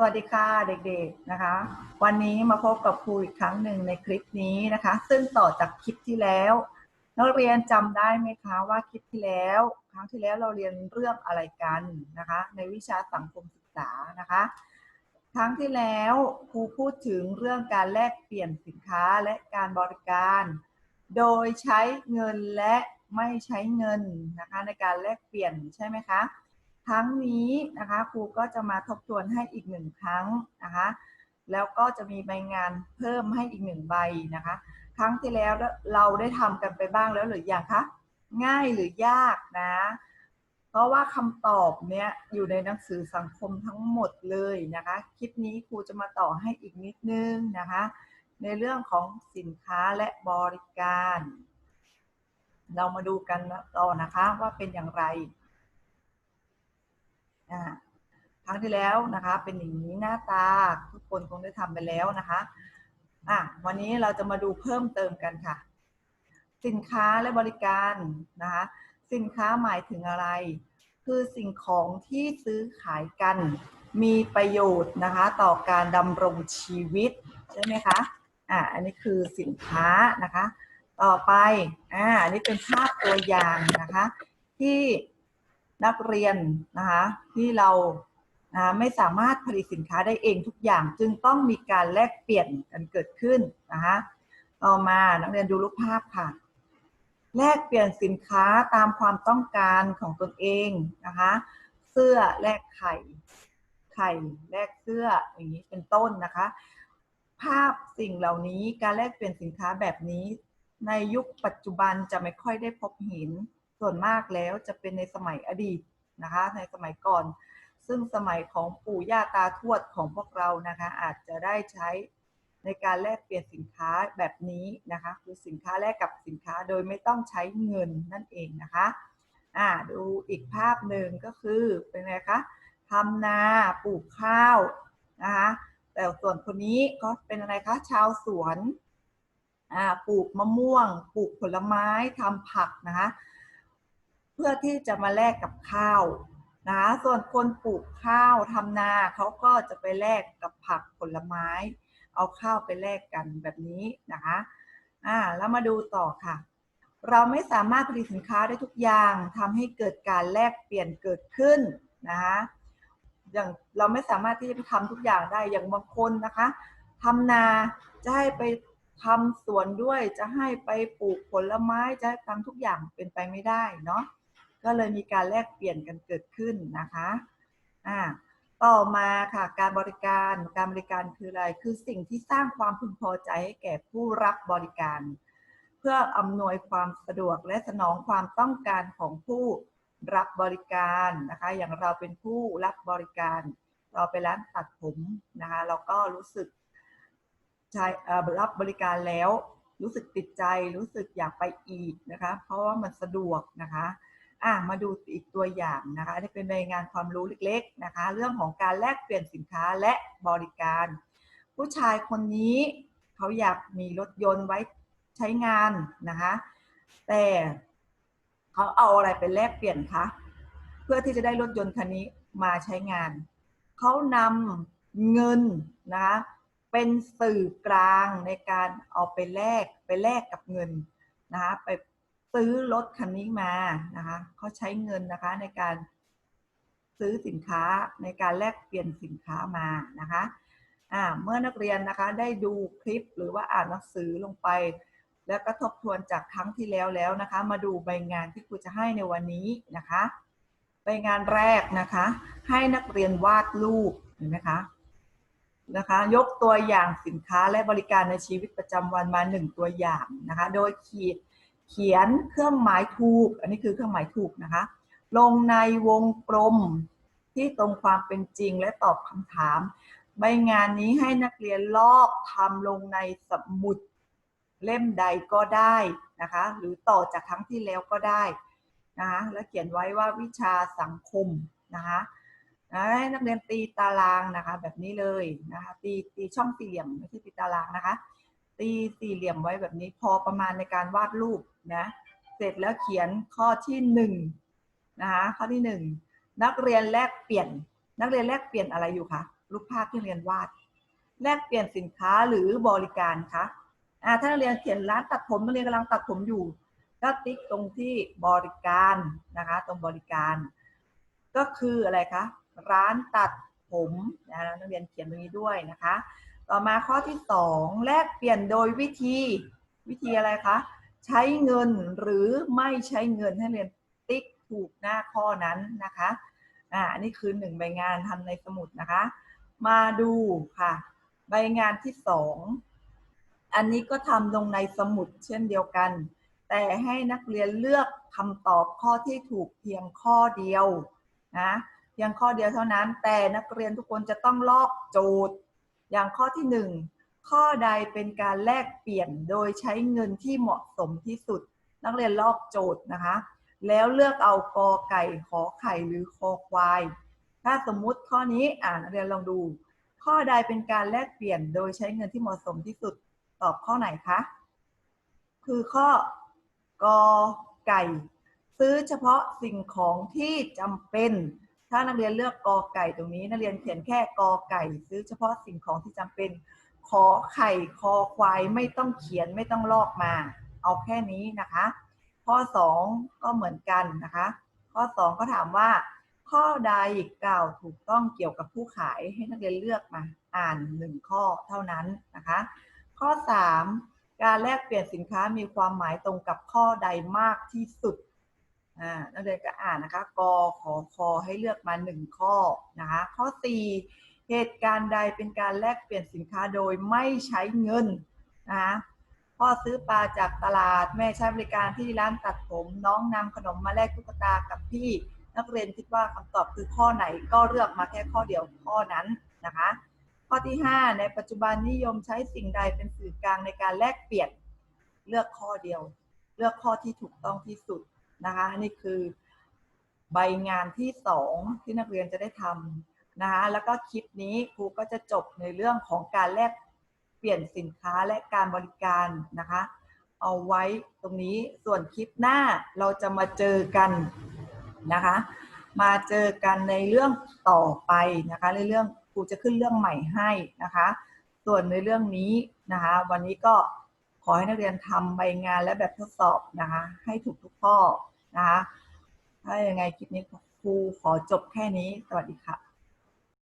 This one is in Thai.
สวัสดีค่ะเด็กๆนะคะ วันนี้มาพบกับครูอีกครั้งหนึ่งในคลิปนี้นะคะ ซึ่งต่อจากคลิปที่แล้วนักเรียนจำได้ไหมคะว่าคลิปที่แล้ว ครั้งที่แล้วเราเรียนเรื่องอะไรกันนะคะ ในวิชาสังคมศึกษานะคะ ครั้งที่แล้วครูพูดถึงเรื่องการแลกเปลี่ยนสินค้าและการบริการ โดยใช้เงินและไม่ใช้เงินนะคะในการแลกเปลี่ยนใช่ไหมคะ ครั้งนี้นะคะครูก็จะมาทบทวนให้อีกหนึ่งครั้งนะคะแล้วก็จะมีใบงานเพิ่มให้อีกหนึ่งใบนะคะ ครั้งที่แล้วเราได้ทำกันไปบ้างแล้วหรือยังคะง่ายหรือยากนะ เพราะว่าคำตอบเนี้ยอยู่ในหนังสือสังคมทั้งหมดเลยนะคะ คลิปนี้ครูจะมาต่อให้อีกนิดนึงนะคะ ในเรื่องของสินค้าและบริการ เรามาดูกันต่อนะคะว่าเป็นอย่างไร ครั้งที่แล้วนะคะ เป็นอย่างนี้หน้าตาทุกคนคงได้ทำไปแล้วนะคะอะวันนี้เราจะมาดูเพิ่มเติมกันค่ะ สินค้าและบริการนะคะ สินค้าหมายถึงอะไร คือสิ่งของที่ซื้อขายกันมีประโยชน์นะคะ ต่อการดำรงชีวิตใช่ไหมคะอะอันนี้คือสินค้านะคะ ต่อไปอ่าอันนี้เป็นภาพตัวอย่างนะคะ ที่ นักเรียนนะคะที่เรานะไม่สามารถผลิตสินค้าได้เองทุกอย่างจึงต้องมีการแลกเปลี่ยนกันเกิดขึ้นนะคะต่อมานักเรียนดูรูปภาพค่ะ แลกเปลี่ยนสินค้าตามความต้องการของตนเองนะคะเสื้อแลกไข่ไข่แลกเสื้ออย่างนี้เป็นต้นนะคะ ภาพสิ่งเหล่านี้การแลกเปลี่ยนสินค้าแบบนี้ ในยุคปัจจุบันจะไม่ค่อยได้พบเห็น ส่วนมากแล้วจะเป็นในสมัยอดีตนะคะ ในสมัยก่อน ซึ่งสมัยของปู่ย่าตาทวดของพวกเรานะคะ อาจจะได้ใช้ในการแลกเปลี่ยนสินค้าแบบนี้นะคะ คือสินค้าแลกกับสินค้าโดยไม่ต้องใช้เงินนั่นเองนะคะอ่าดูอีกภาพหนึ่งก็คือเป็นไงคะทำนาปลูกข้าวนะคะแต่ส่วนคนนี้ก็เป็นอะไรคะชาวสวนอ่าปลูกมะม่วง ปลูกผลไม้ทำผักนะคะ พื่อที่จะมาแลกกับข้าวนะส่วนคนปลูกข้าวทำนาเขาก็จะไปแลกกับผักผลไม้ เอาข้าวไปแลกกันแบบนี้นะคะอ่าแล้วมาดูต่อค่ะ เราไม่สามารถผลิตสินค้าได้ทุกอย่างทำให้เกิดการแลกเปลี่ยนเกิดขึ้นนะคะอย่างเราไม่สามารถที่จะไปทำทุกอย่างได้อย่างบางคนนะคะทำนาจะให้ไปทำสวนด้วยจะให้ไปปลูกผลไม้จะให้ทำทุกอย่างเป็นไปไม่ได้เนาะ ก็เลยมีการแลกเปลี่ยนกันเกิดขึ้นนะคะอ่าต่อมาค่ะการบริการการบริการคืออะไร คือสิ่งที่สร้างความพึงพอใจให้แก่ผู้รับบริการ เพื่ออำนวยความสะดวกและสนองความต้องการของผู้รับบริการนะคะ อย่างเราเป็นผู้รับบริการ เราไปร้านตัดผมนะคะเราก็รู้สึกใช้รับบริการแล้ว รู้สึกติดใจรู้สึกอยากไปอีกนะคะ เพราะว่ามันสะดวกนะคะ อะมาดูอีกตัวอย่างนะคะนี่เป็นรายงานความรู้เล็กๆนะคะ เรื่องของการแลกเปลี่ยนสินค้าและบริการ ผู้ชายคนนี้เขาอยากมีรถยนต์ไว้ใช้งานนะคะ แต่เขาเอาอะไรไปแลกเปลี่ยนคะเพื่อที่จะได้รถยนต์คันนี้มาใช้งาน เขานำเงินนะคะเป็นสื่อกลางในการเอาไปแลกไปแลกกับเงินนะคะไป ซื้อรถคันนี้มานะคะเขาใช้เงินนะคะในการซื้อสินค้าในการแลกเปลี่ยนสินค้ามานะคะอ่าเมื่อนักเรียนนะคะได้ดูคลิปหรือว่าอ่านหนังสือลงไป แล้วก็ทบทวนจากครั้งที่แล้วแล้วนะคะ มาดูใบงานที่ครูจะให้ในวันนี้นะคะ ใบงานแรกนะคะ ให้นักเรียนวาดรูปเห็นไหมคะนะคะยกตัวอย่างสินค้าและบริการในชีวิตประจำวันมาหนึ่งตัวอย่างนะคะ โดยขีด เขียนเครื่องหมายถูก อันนี้คือเครื่องหมายถูกนะคะ ลงในวงกลมที่ตรงความเป็นจริงและตอบคำถาม ใบงานนี้ให้นักเรียนลอกทำลงในสมุดเล่มใดก็ได้นะคะ หรือต่อจากครั้งที่แล้วก็ได้นะคะแล้วเขียนไว้ว่าวิชาสังคมนะคะให้นักเรียนตีตารางนะคะ แบบนี้เลยนะคะตีตีช่องสี่เหลี่ยมไม่ใช่ตีตารางนะคะ ตีสี่เหลี่ยมไว้แบบนี้พอประมาณในการวาดรูป นะเสร็จแล้วเขียนข้อที่หนึ่งนะคะข้อที่หนึ่งนักเรียนแลกเปลี่ยน นักเรียนแลกเปลี่ยนอะไรอยู่คะรูปภาพที่เรียนวาด แลกเปลี่ยนสินค้าหรือบริการคะอ่าถ้านักเรียนเขียนร้านตัดผมนักเรียนกำลังตัดผมอยู่ก็ติ๊กตรงที่บริการนะคะ ตรงบริการ ก็คืออะไรคะร้านตัดผมนะนักเรียนเขียนตรงนี้ด้วยนะคะ ต่อมาข้อที่สองแลกเปลี่ยนโดยวิธีวิธีอะไรคะ ใช้เงินหรือไม่ใช้เงินให้เรียนติ๊กถูกหน้าข้อนั้นนะคะอ่าอันนี้คือหนึ่งใบงานทำในสมุดนะคะ มาดูค่ะ ใบงานที่สองอันนี้ก็ทำลงในสมุดเช่นเดียวกัน แต่ให้นักเรียนเลือกคำตอบข้อที่ถูกเพียงข้อเดียวนะเพียงข้อเดียวเท่านั้น แต่นักเรียนทุกคนจะต้องลอกโจทย์ อย่างข้อที่หนึ่ง ข้อใดเป็นการแลกเปลี่ยนโดยใช้เงินที่เหมาะสมที่สุด นักเรียนลอกโจทย์นะคะ แล้วเลือกเอากอไก่ขอไข่หรือคอควาย ถ้าสมมุติข้อนี้อ่านนักเรียนลองดู ข้อใดเป็นการแลกเปลี่ยนโดยใช้เงินที่เหมาะสมที่สุดตอบข้อไหนคะคือข้อกอไก่ ซื้อเฉพาะสิ่งของที่จำเป็น ถ้านักเรียนเลือกกอไก่ตรงนี้ นักเรียนเขียนแค่กอไก่ ซื้อเฉพาะสิ่งของที่จำเป็น ขอไข่คอควายไม่ต้องเขียนไม่ต้องลอกมา เอาแค่นี้นะคะ ข้อ 2 ก็เหมือนกันนะคะ ข้อ 2 ก็ถามว่า ข้อใดกล่าวถูกต้องเกี่ยวกับผู้ขายให้นักเรียนเลือกมา อ่าน 1 ข้อเท่านั้นนะคะ ข้อ 3 การแลกเปลี่ยนสินค้ามีความหมายตรงกับข้อใดมากที่สุดนักเรียนก็อ่านนะคะ ก ขอคอให้เลือกมา 1 ข้อนะคะ ข้อ 4 เหตุการณ์ใดเป็นการแลกเปลี่ยนสินค้าโดยไม่ใช้เงินนะคะพ่อซื้อปลาจากตลาดแม่ใช้บริการที่ร้านตัดผม น้องนำขนมมาแลกตุ๊กตากับพี่ นักเรียนคิดว่าคำตอบคือข้อไหนก็เลือกมาแค่ข้อเดียวข้อนั้นนะคะ ข้อที่ 5 ในปัจจุบันนิยมใช้สิ่งใดเป็นสื่อกลางในการแลกเปลี่ยนเลือกข้อเดียว เลือกข้อที่ถูกต้องที่สุดนะคะนี่คือใบงานที่ 2 ที่นักเรียนจะได้ทำ นะคะแล้วก็คลิปนี้ครูก็จะจบในเรื่องของการแลกเปลี่ยนสินค้าและการบริการนะคะ เอาไว้ตรงนี้ส่วนคลิปหน้าเราจะมาเจอกันนะคะ มาเจอกันในเรื่องต่อไปนะคะในเรื่องครูจะขึ้นเรื่องใหม่ให้นะคะ ส่วนในเรื่องนี้นะคะ วันนี้ก็ขอให้นักเรียนทำใบงานและแบบทดสอบนะคะ ให้ถูกทุกข้อนะคะถ้ายังไงคลิปนี้ครูขอจบแค่นี้ สวัสดีค่ะ